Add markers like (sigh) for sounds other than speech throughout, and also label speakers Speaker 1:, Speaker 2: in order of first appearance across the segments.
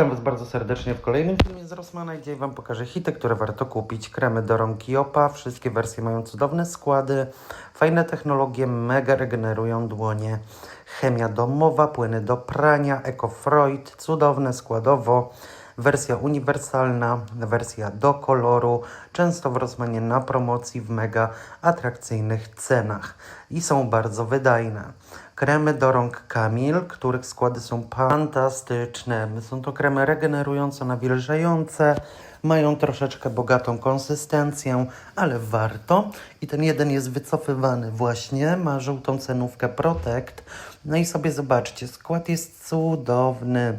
Speaker 1: Witam Was bardzo serdecznie w kolejnym filmie z Rossmana, gdzie Wam pokażę hity, które warto kupić. Kremy do rąk Kiopa, wszystkie wersje mają cudowne składy, fajne technologie, mega regenerują dłonie. Chemia domowa, płyny do prania, EcoFreud, cudowne składowo. Wersja uniwersalna, wersja do koloru, często w Rossmanie na promocji w mega atrakcyjnych cenach i są bardzo wydajne. Kremy do rąk Kamil, których składy są fantastyczne. Są to kremy regenerujące, nawilżające, mają troszeczkę bogatą konsystencję, ale warto. I ten jeden jest wycofywany właśnie, ma żółtą cenówkę Protect. No i sobie zobaczcie, skład jest cudowny.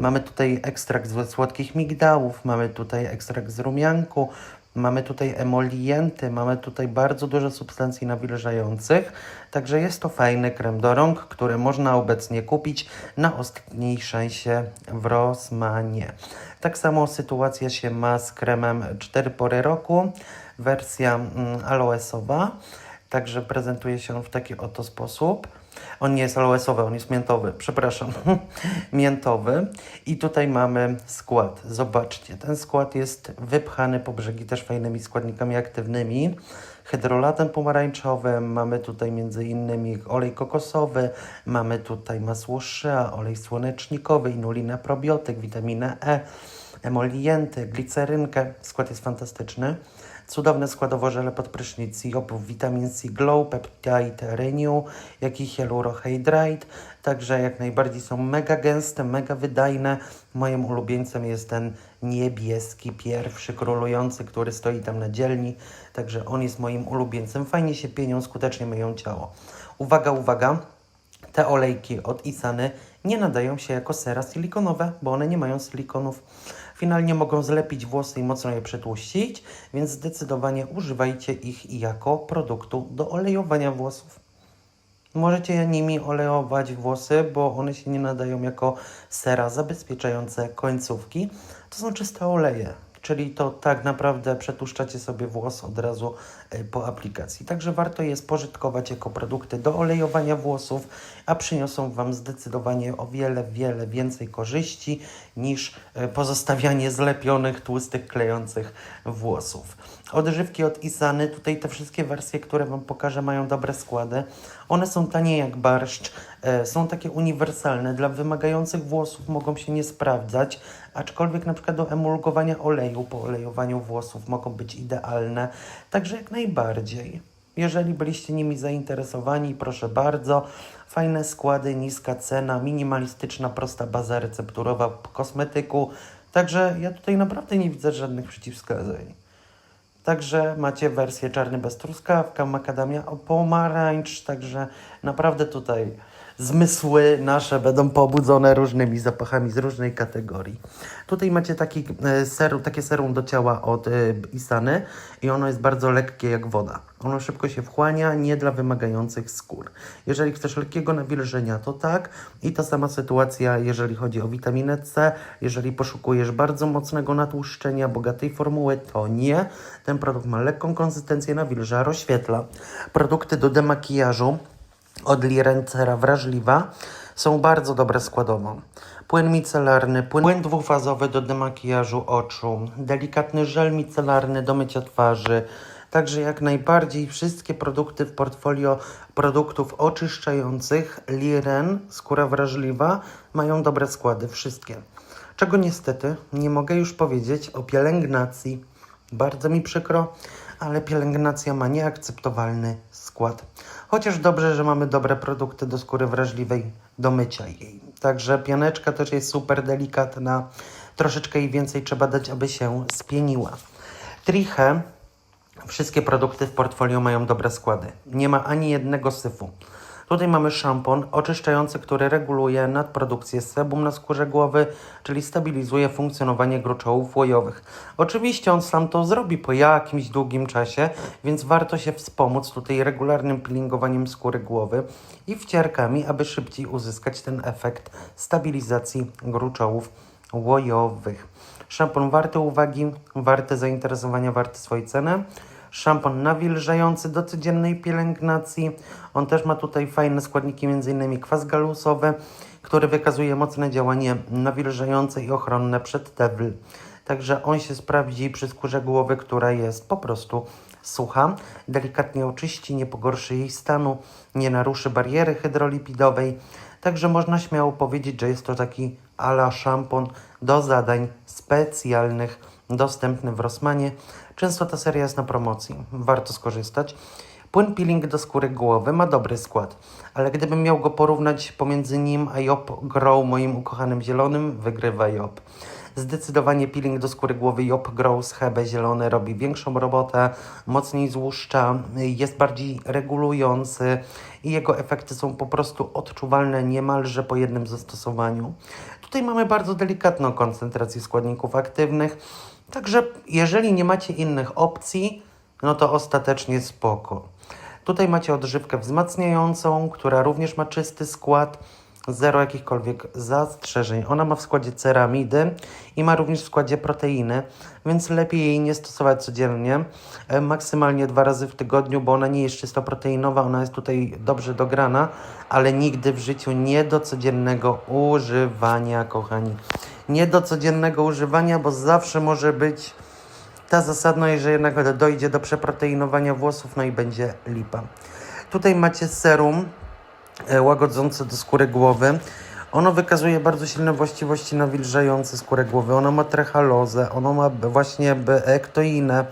Speaker 1: Mamy tutaj ekstrakt ze słodkich migdałów, mamy tutaj ekstrakt z rumianku, Mamy tutaj emolienty, mamy tutaj bardzo dużo substancji nawilżających, także jest to fajny krem do rąk, który można obecnie kupić na ostatniej szansie w Rossmanie. Tak samo sytuacja się ma z kremem 4 pory roku, wersja mm, aloesowa, także prezentuje się on w taki oto sposób. On nie jest aloesowy, on jest miętowy, przepraszam, (laughs) miętowy. I tutaj mamy skład. Zobaczcie, ten skład jest wypchany po brzegi też fajnymi składnikami aktywnymi. Hydrolatem pomarańczowym, mamy tutaj między innymi olej kokosowy, mamy tutaj masło shea, olej słonecznikowy, inulinę probiotyk, witaminę E, emolienty, glicerynkę. Skład jest fantastyczny. Cudowne składowo żele pod prysznic i oprócz witamin C Glow, Peptide Renew, jak i Hyaluronidrate. Także jak najbardziej są mega gęste, mega wydajne. Moim ulubieńcem jest ten niebieski, pierwszy, królujący, który stoi tam na dzielni. Także on jest moim ulubieńcem. Fajnie się pienią, skutecznie myją ciało. Uwaga, uwaga. Te olejki od Isany nie nadają się jako sera silikonowe, bo one nie mają silikonów. Finalnie mogą zlepić włosy i mocno je przetłuścić, więc zdecydowanie używajcie ich jako produktu do olejowania włosów. Możecie nimi olejować włosy, bo one się nie nadają jako sera zabezpieczające końcówki. To są czyste oleje, czyli to tak naprawdę przetłuszczacie sobie włos od razu e, po aplikacji. Także warto je spożytkować jako produkty do olejowania włosów, a przyniosą Wam zdecydowanie o wiele, wiele więcej korzyści niż e, pozostawianie zlepionych, tłustych, klejących włosów. Odżywki od Isany, tutaj te wszystkie wersje, które Wam pokażę, mają dobre składy. One są tanie jak barszcz, są takie uniwersalne. Dla wymagających włosów mogą się nie sprawdzać, aczkolwiek na przykład do emulgowania oleju po olejowaniu włosów mogą być idealne. Także jak najbardziej. Jeżeli byliście nimi zainteresowani, proszę bardzo. Fajne składy, niska cena, minimalistyczna, prosta baza recepturowa kosmetyku. Także ja tutaj naprawdę nie widzę żadnych przeciwwskazań. Także macie wersję czarny bez truskawka, makadamia pomarańcz, także naprawdę tutaj zmysły nasze będą pobudzone różnymi zapachami z różnej kategorii. Tutaj macie taki e, serum, takie serum do ciała od e, Isany i ono jest bardzo lekkie jak woda. Ono szybko się wchłania, nie dla wymagających skór. Jeżeli chcesz lekkiego nawilżenia, to tak. I ta sama sytuacja, jeżeli chodzi o witaminę C. Jeżeli poszukujesz bardzo mocnego natłuszczenia, bogatej formuły, to nie. Ten produkt ma lekką konsystencję, nawilża, rozświetla. Produkty do demakijażu od Lirencera wrażliwa są bardzo dobre składowo. Płyn micelarny, płyn, dwufazowy do demakijażu oczu, delikatny żel micelarny do mycia twarzy. Także jak najbardziej wszystkie produkty w portfolio produktów oczyszczających Liren, skóra wrażliwa, mają dobre składy, wszystkie. Czego niestety nie mogę już powiedzieć o pielęgnacji. Bardzo mi przykro, ale pielęgnacja ma nieakceptowalny skład. Chociaż dobrze, że mamy dobre produkty do skóry wrażliwej do mycia jej. Także pianeczka też jest super delikatna. Troszeczkę jej więcej trzeba dać, aby się spieniła. Triche, wszystkie produkty w portfolio mają dobre składy. Nie ma ani jednego syfu. Tutaj mamy szampon oczyszczający, który reguluje nadprodukcję sebum na skórze głowy, czyli stabilizuje funkcjonowanie gruczołów łojowych. Oczywiście on sam to zrobi po jakimś długim czasie, więc warto się wspomóc tutaj regularnym peelingowaniem skóry głowy i wcierkami, aby szybciej uzyskać ten efekt stabilizacji gruczołów łojowych. Szampon warty uwagi, warty zainteresowania, warty swojej ceny. Szampon nawilżający do codziennej pielęgnacji. On też ma tutaj fajne składniki, m.in. kwas galusowy, który wykazuje mocne działanie nawilżające i ochronne przed TEWL. Także on się sprawdzi przy skórze głowy, która jest po prostu sucha, delikatnie oczyści, nie pogorszy jej stanu, nie naruszy bariery hydrolipidowej. Także można śmiało powiedzieć, że jest to taki ala szampon do zadań specjalnych, dostępny w Rossmanie. Często ta seria jest na promocji, warto skorzystać. Płyn peeling do skóry głowy ma dobry skład, ale gdybym miał go porównać pomiędzy nim a Job Grow, moim ukochanym zielonym, wygrywa Job. Zdecydowanie peeling do skóry głowy Job Grow z Hebe zielony robi większą robotę, mocniej złuszcza, jest bardziej regulujący i jego efekty są po prostu odczuwalne niemalże po jednym zastosowaniu. Tutaj mamy bardzo delikatną koncentrację składników aktywnych, także jeżeli nie macie innych opcji, no to ostatecznie spoko. Tutaj macie odżywkę wzmacniającą, która również ma czysty skład, zero jakichkolwiek zastrzeżeń. Ona ma w składzie ceramidy i ma również w składzie proteiny, więc lepiej jej nie stosować codziennie, e, maksymalnie dwa razy w tygodniu, bo ona nie jest czysto proteinowa, ona jest tutaj dobrze dograna, ale nigdy w życiu nie do codziennego używania, kochani. Nie do codziennego używania, bo zawsze może być ta zasadność, że jednak dojdzie do przeproteinowania włosów, no i będzie lipa. Tutaj macie serum łagodzące do skóry głowy. Ono wykazuje bardzo silne właściwości nawilżające skórę głowy. Ono ma trechalozę, ono ma właśnie ektoinę,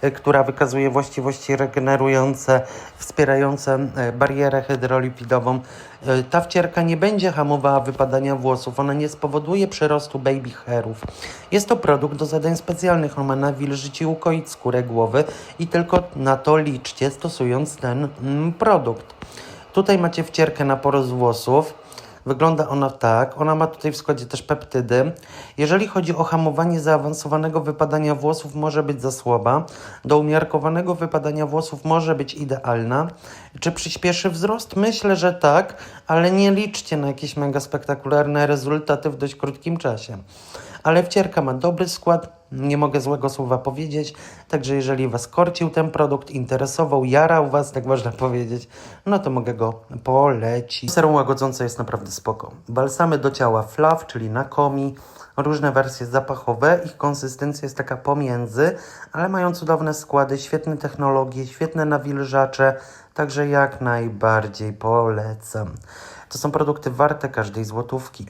Speaker 1: e, która wykazuje właściwości regenerujące, wspierające e, barierę hydrolipidową. E, Ta wcierka nie będzie hamowała wypadania włosów, ona nie spowoduje przyrostu baby hairów. Jest to produkt do zadań specjalnych, on ma nawilżyć i ukoić skórę głowy i tylko na to liczcie stosując ten mm, produkt. Tutaj macie wcierkę na porost włosów. Wygląda ona tak. Ona ma tutaj w składzie też peptydy. Jeżeli chodzi o hamowanie zaawansowanego wypadania włosów, może być za słaba. Do umiarkowanego wypadania włosów może być idealna. Czy przyspieszy wzrost? Myślę, że tak, ale nie liczcie na jakieś mega spektakularne rezultaty w dość krótkim czasie. Ale wcierka ma dobry skład, nie mogę złego słowa powiedzieć, także jeżeli Was korcił ten produkt, interesował, jarał Was, tak można (laughs) powiedzieć, no to mogę go polecić. Serum łagodzące jest naprawdę spoko. Balsamy do ciała Flav, czyli Nakomi, różne wersje zapachowe, ich konsystencja jest taka pomiędzy, ale mają cudowne składy, świetne technologie, świetne nawilżacze, także jak najbardziej polecam. To są produkty warte każdej złotówki.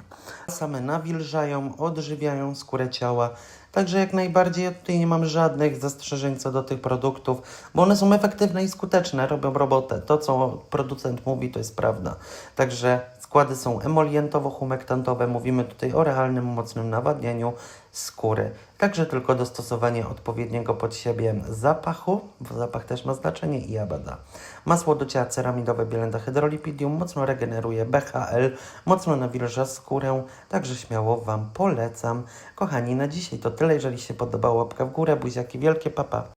Speaker 1: Same nawilżają, odżywiają skórę ciała. Także jak najbardziej ja tutaj nie mam żadnych zastrzeżeń co do tych produktów, bo one są efektywne i skuteczne, robią robotę. To, co producent mówi, to jest prawda. Także składy są emolientowo-humektantowe. Mówimy tutaj o realnym, mocnym nawadnianiu skóry. Także tylko dostosowanie odpowiedniego pod siebie zapachu, bo zapach też ma znaczenie i abada. Masło do ciała ceramidowe Bielenda Hydrolipidium mocno regeneruje BHL, mocno nawilża skórę, także śmiało Wam polecam. Kochani, na dzisiaj to tyle. Jeżeli się podobało, łapka w górę, buziaki wielkie, papa.